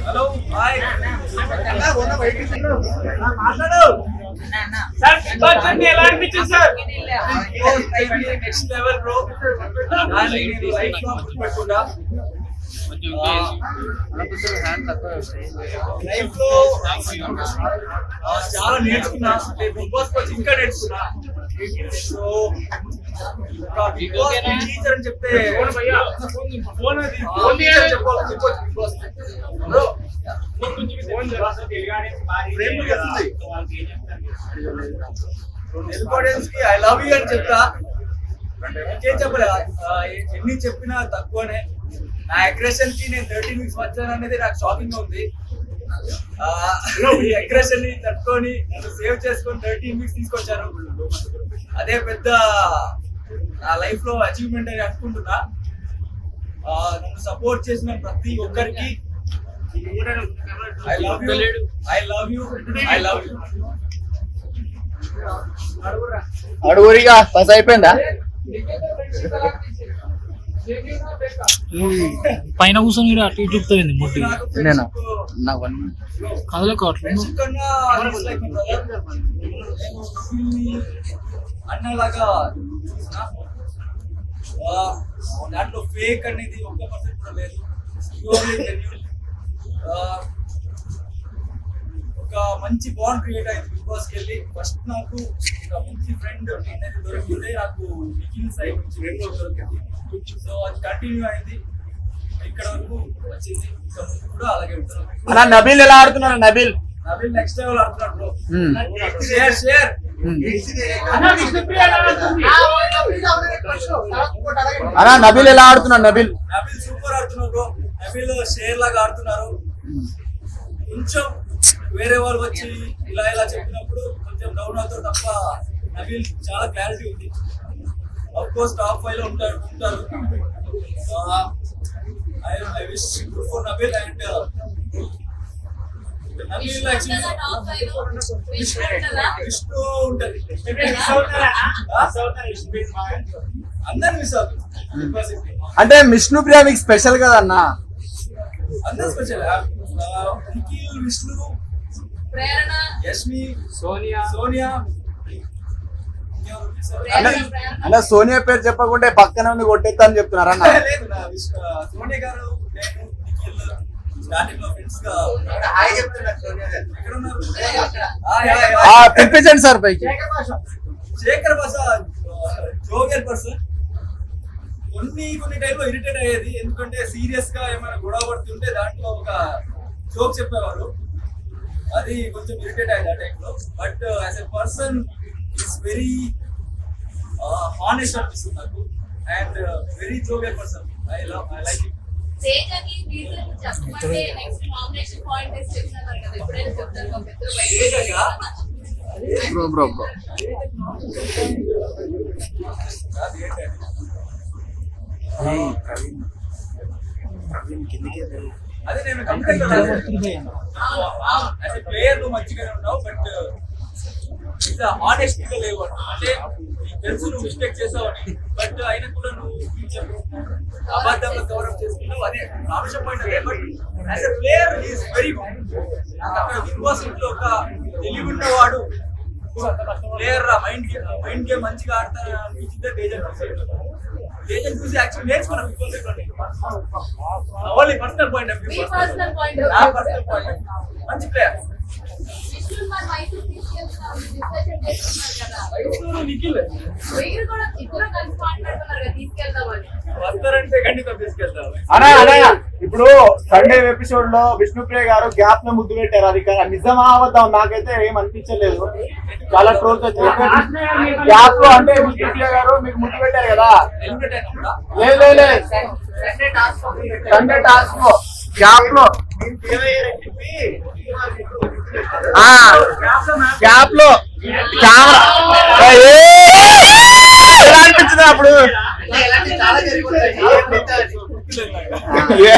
Hello hi మాట్లాడు sir చూడండి ఎలా అనిపించింది సార్ నెక్స్ట్ లెవెల్ బ్రో లైఫ్లో పెట్టుకుంటా లైఫ్లో ఆ, చాలా నేర్చుకున్నా అంటే బిగ్ బాస్ వచ్చి ఇంకా నేర్చుకున్నా సో ఒక బిగ్ బాస్ టీచర్ అని చెప్తే. ఫోన్ అది ఫోన్ టీచర్ చెప్పాలి? చెప్పొచ్చు బిగ్ బాస్ బ్రో ఇంపార్టెన్స్కి ఐ లవ్ యూ అని చెప్తా ఇంకేం చెప్పలే ఆ, ఎన్ని చెప్పినా తక్కువనే. నా అగ్రెషన్కి నేను థర్టీన్ వీక్స్ వచ్చాను అనేది నాకు షాకింగ్గా ఉంది ఆ, ఈ అగ్రెషన్ని తట్టుకొని నన్ను సేవ్ చేసుకొని థర్టీన్ వీక్స్ తీసుకొచ్చారు అదే పెద్ద నా లైఫ్లో అచీవ్మెంట్ అని అనుకుంటున్నా ఆ, నన్ను సపోర్ట్ చేసిన ప్రతి ఒక్కరికి I love you I love you I love you అడుగురిగా పస్ అయిపోయిందా పైన కూర్చొని అటు ఇటు తిప్పుతుంది ముట్టి. నేను? నాకు వన్ కదలే కావట్లేదు అన్నలాగా దాంట్లో ఫేక్ అనేది ఒక్క పర్సెంట్ కూడా లేదు. ఒక మంచి బాండ్ క్రియేట్ అయింది బిగ్ బాస్కి వెళ్ళి. ఫస్ట్ నాకు ఒక మంచి ఫ్రెండ్ అనేది దొరికింది. నాకు నిఖిల్ సైడ్ నుంచి రెండు దొరికింది. సో అది కంటిన్యూ అయింది. ఇక్కడ వరకు వచ్చింది. ఇంకా ముందు కూడా అలాగే ఉంటాను అన్న నబీల్ ఎలా ఆడుతున్నారు? నబీల్. నవీన్ నెక్స్ట్ లెవెల్ ఆడుతున్నాడు బ్రో. షేర్ షేర్ అన్న నబీల్ ఎలా ఆడుతున్నాడు? నబీల్. నవీన్ సూపర్ ఆడుతున్నారు బ్రో షేర్ లాగా ఆడుతున్నారు. కొంచెం వేరే వాళ్ళు వచ్చి ఇలా ఇలా చెప్పినప్పుడు కొంచెం డౌన్ అవుతారు తప్ప నవీన్ చాలా క్లారిటీ ఉంది. అఫ్ కోర్స్ టాప్ ఫైవ్లో ఉంటారు ఉంటారు. I wish good for Nabeel and Vishnu ఉంటది అందరు మిస్ అవుతుంది అంటే విష్ణు ప్రియ మీకు స్పెషల్ కదా అన్న అందరు స్పెషల్ నిఖిల్ విష్ణు ప్రేరణ. యష్మి సోనియా. సోనియా? అన్న సోనియా పేరు చెప్పకుంటే పక్కన ఉంది కొట్టేస్తా అని చెప్తున్నారు అన్న. సోనియా గారు. పిలిపించండి సార్ పైకి. శేఖర్ భాష జోగర్ పర్సన్. కొన్ని కొన్ని టైంలో ఇరిటేట్ అయ్యేది. ఎందుకంటే సీరియస్గా ఏమైనా గొడవ పడుతుంటే దాంట్లో ఒక జోక్ చెప్పేవారు. అది కొంచెం ఇరిటేట్ అయ్యేది ఆ టైంలో but as a person is very honest అనిపిస్తుంది నాకు. And very jogger person I love I like it తేజకి reason చెప్పమంటే నెక్స్ట్ నామినేషన్ పాయింట్ వేసి చెప్తున్నారు కదా. ఎప్పుడైనా చెప్తారు మా పెద్దలు బయట. తేజగా బ్రో బ్రో బ్రో. అది ఏంటంటే అదే నేను కంప్లైంట్ యాజ్ ఎ ప్లేయర్ నువ్వు మంచిగానే ఉన్నావు బట్ ఇంత ఆనెస్ట్గా లేవు. అంటే. తెలుసు నువ్వు మిస్టేక్ చేసావని బట్ అయినా కూడా నువ్వు అబద్ధంగా గౌరవం చేసుకున్నావు అదే ఆവശ്యం పాయింట్ అదే. But as a player is very good అక్కడ బిగ్ బాస్ ఇంట్లో ఒక తెలివి ఉన్నవాడు ప్లేయర్ రా మైండ్ మైండ్ గేమ్ మంచిగా ఆడతారు అనిపించిందే తేజన్ తేజన్ చూసి యాక్చువల్ నేర్చుకున్నా బిగ్ బాస్ ఇంట్లోనే ఓన్లీ పర్సనల్ పాయింట్ మీ పర్సనల్ పాయింట్ నా పర్సనల్ పాయింట్ మంచి ప్లేయర్ వస్తారంటే ఖండితం తీసుకెళ్తాం ఇప్పుడు సండే ఎపిసోడ్లో విష్ణుప్రియ గారు గ్యాప్ను ముద్దు పెట్టారు. అది కా- నిజమా అవద్దాం నాకైతే ఏం అనిపించలేదు. చాలా ట్రోల్స్ వచ్చాయి గ్యాప్లో అంటే విష్ణుప్రియ గారు మీకు ముద్దు పెట్టారు కదా? లేదు లేదు, సండే టాస్క్లో గ్యాప్లో. గ్యాప్లో. కెమెరా ఎలా అనిపించింది అప్పుడు?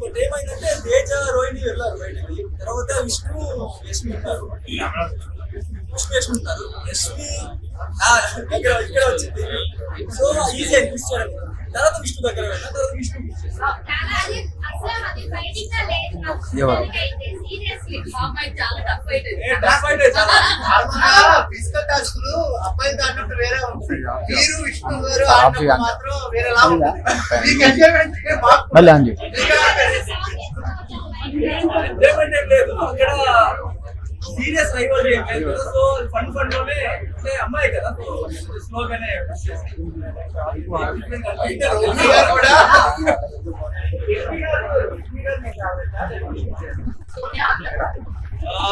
బట్ ఏమైందంటే తేజ రోహిణి వెళ్ళారు బయటకి. తర్వాత విష్ణు యశ్మి ఉంటారు విష్ణు యశ్మి ఉంటారు యశ్మి ఆ, ఇక్కడ ఇక్కడ వచ్చింది. సో ఈజీ అనిపిస్తాడు తర్వాత విష్ణు దగ్గర వెళ్ళాను తర్వాత విష్ణు ఎవరు? ఫిజికల్ అబ్బాయిలతో ఆడినప్పుడు వేరే ఉంటుంది మీరు విష్ణు గారు ఆఫ్ ఆడినప్పుడు చేయండి. మాత్రం ఎంజాయ్మెంట్ మళ్ళీ లేదు. అక్కడ సీరియస్ రైవల్ ఏం లేదు కదా సో ఫన్ ఫన్లోనే అంటే అమ్మాయి కదా సో స్లోగానే గారు కూడా ఆ